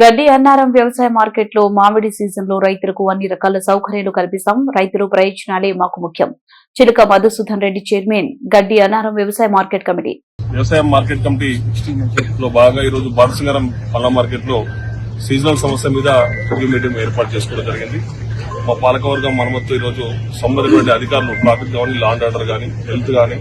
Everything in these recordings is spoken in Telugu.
గడ్డి అన్నారం వ్యవసాయ మార్కెట్లో మామిడి సీజన్లో రైతులకు అన్ని రకాల సౌకర్యాలు కల్పిస్తాం. రైతులు ప్రయోజనాలే మాకు ముఖ్యం. చిలుక మధుసూదన్ రెడ్డి చైర్మన్ గడ్డి అన్నారం వ్యవసాయ మార్కెట్ కమిటీ. వ్యవసాయ మార్కెట్ కమిటీ లో బాగా ఈ రోజు బాలసింగారం పళ్ళ మార్కెట్లో సీజనల్ సమస్య మీద మీటింగ్ ఏర్పాటు చేసుకోవడం జరిగింది. మా పాలకవర్గం మనమత్తు ఈరోజు రోజు సంబంధించిన అధికారులు ట్రాఫిక్ కానీ లాండ్ ఆర్డర్ కానీ హెల్త్ కానీ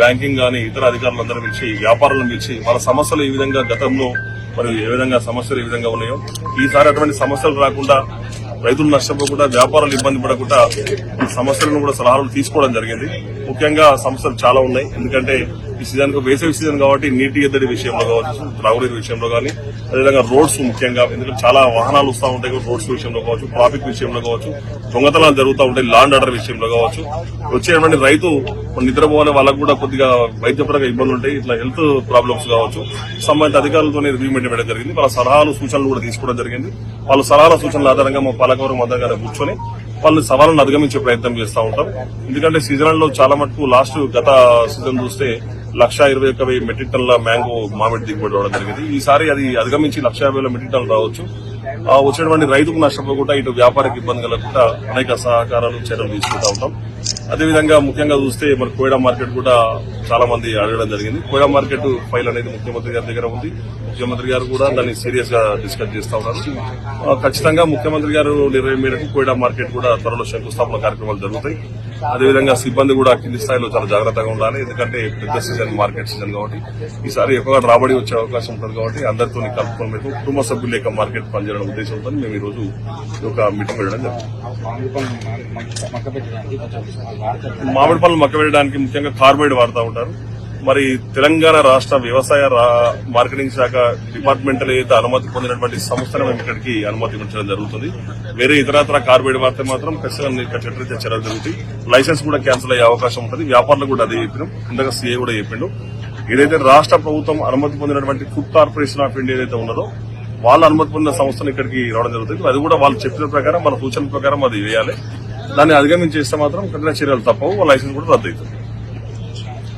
బ్యాంకింగ్ కానీ ఇతర అధికారులందరూ పిలిచి వ్యాపారులను పిలిచి వాళ్ళ సమస్యలు ఈ విధంగా గతంలో మరియు ఏ విధంగా సమస్యలు ఏ విధంగా ఉన్నాయో ఈసారి అటువంటి సమస్యలు రాకుండా రైతులు నష్టపోకుండా వ్యాపారాలు ఇబ్బంది పడకుండా ఈ సమస్యలను కూడా సలహాలు తీసుకోవడం జరిగింది. ముఖ్యంగా సమస్యలు చాలా ఉన్నాయి. ఎందుకంటే ఈ సీజన్ వేసవి సీజన్ కాబట్టి నీటి ఎద్దడి విషయంలో కావచ్చు త్రాగునీరు విషయంలో కానీ అదేవిధంగా రోడ్స్ ముఖ్యంగా ఎందుకంటే చాలా వాహనాలు వస్తూ ఉంటాయి రోడ్స్ విషయంలో కావచ్చు ట్రాఫిక్ విషయంలో కావచ్చు దొంగతనాలు జరుగుతూ ఉంటాయి లాండ్ ఆర్డర్ విషయంలో కావచ్చు. వచ్చేటువంటి రైతు నిద్రపోవాలి వాళ్ళకు కూడా కొద్దిగా వైద్యపరంగా ఇబ్బందులు ఉంటాయి ఇట్లా హెల్త్ ప్రాబ్లమ్స్ కావచ్చు. సంబంధిత అధికారులతో రివ్యూ మీటింగ్ పెట్టడం జరిగింది. వాళ్ళ సలహాలు సూచనలు కూడా తీసుకోవడం జరిగింది. వాళ్ళ సలహాల సూచనల ఆధారంగా మా పాలకవర్గం అందరిగా కూర్చొని వాళ్ళని సవాళ్ళను అధిగమించే ప్రయత్నం చేస్తూ ఉంటాం. ఎందుకంటే సీజన్లో చాలా మటుకు లాస్ట్ గత సీజన్ చూస్తే లక్ష ఇరవై ఒక్క వెయ్యి మెట్రిక్ టన్ల మ్యాంగో మామిడి దిగుబడి రావడం జరిగింది. ఈసారి అది అధిగమించి లక్ష యాభై వేల మెట్రిక్ టన్లు రావచ్చు. ఆ వచ్చేటువంటి రైతుకు నష్టపోకుండా ఇటు వ్యాపారికి ఇబ్బంది కలగకుండా అనేక సహకారాలు చర్యలు తీసుకుంటా ఉంటాం. అదేవిధంగా ముఖ్యంగా చూస్తే మన కోయడా మార్కెట్ కూడా చాలా మంది అడగడం జరిగింది. కోయడా మార్కెట్ ఫైల్ అనేది ముఖ్యమంత్రి గారి దగ్గర ఉంది. ముఖ్యమంత్రి గారు కూడా దాన్ని సీరియస్గా డిస్కస్ చేస్తా ఉన్నారు. ఖచ్చితంగా ముఖ్యమంత్రి గారు నిర్ణయం మేరకు కోయడా మార్కెట్ కూడా త్వరలో శంకుస్థాపన కార్యక్రమాలు జరుగుతాయి. అదేవిధంగా సిబ్బంది కూడా కింది స్థాయిలో చాలా జాగ్రత్తగా ఉండాలి. ఎందుకంటే పెద్ద సీజన్ మార్కెట్ సీజన్ కాబట్టి. ఈసారి ఎక్కువగా రాబడి వచ్చే అవకాశం ఉంటుంది కాబట్టి అందరితో కలుపుకొని మీకు కుటుంబ సభ్యులు యొక్క మార్కెట్ పనిచేయడం ఉద్దేశంతో మేము ఈ రోజు ఒక మీటింగ్ పెట్టడం జరిగింది. మామిడి పళ్ళు మక్క పెట్టడానికి ముఖ్యంగా కార్బైడ్ వాడుతూ ఉంటారు. మరి తెలంగాణ రాష్ట్ర వ్యవసాయ రా- మార్కెటింగ్ శాఖ డిపార్ట్మెంటల్ ఏదైతే అనుమతి పొందినటువంటి సంస్థను మేము ఇక్కడికి అనుమతి ఇవ్వడం జరుగుతుంది. వేరే ఇతరత్ర కార్బైడ్ వాడితే మాత్రం ఖచ్చితంగా ఇక్కడ చర్యలు జరుగుతాయి లైసెన్స్ కూడా క్యాన్సిల్ అయ్యే అవకాశం ఉంటుంది. వ్యాపారులు కూడా అదే చెప్పినాం ఇందాక సీఏ కూడా చెప్పిండు. ఏదైతే రాష్ట్ర ప్రభుత్వం అనుమతి పొందినటువంటి ఫుడ్ కార్పొరేషన్ ఆఫ్ ఇండియా ఏదైతే ఉన్నదో వాళ్ళ అనుమతి పొందిన సంస్థను ఇక్కడికి రావడం జరుగుతుంది. అది కూడా వాళ్ళు చెప్పిన ప్రకారం వాళ్ళ సూచన ప్రకారం అది వేయాలి. దాన్ని అధిగమించేస్తే మాత్రం కఠిన చర్యలు తప్పవు. లైసెన్స్ కూడా రద్దు అవుతుంది.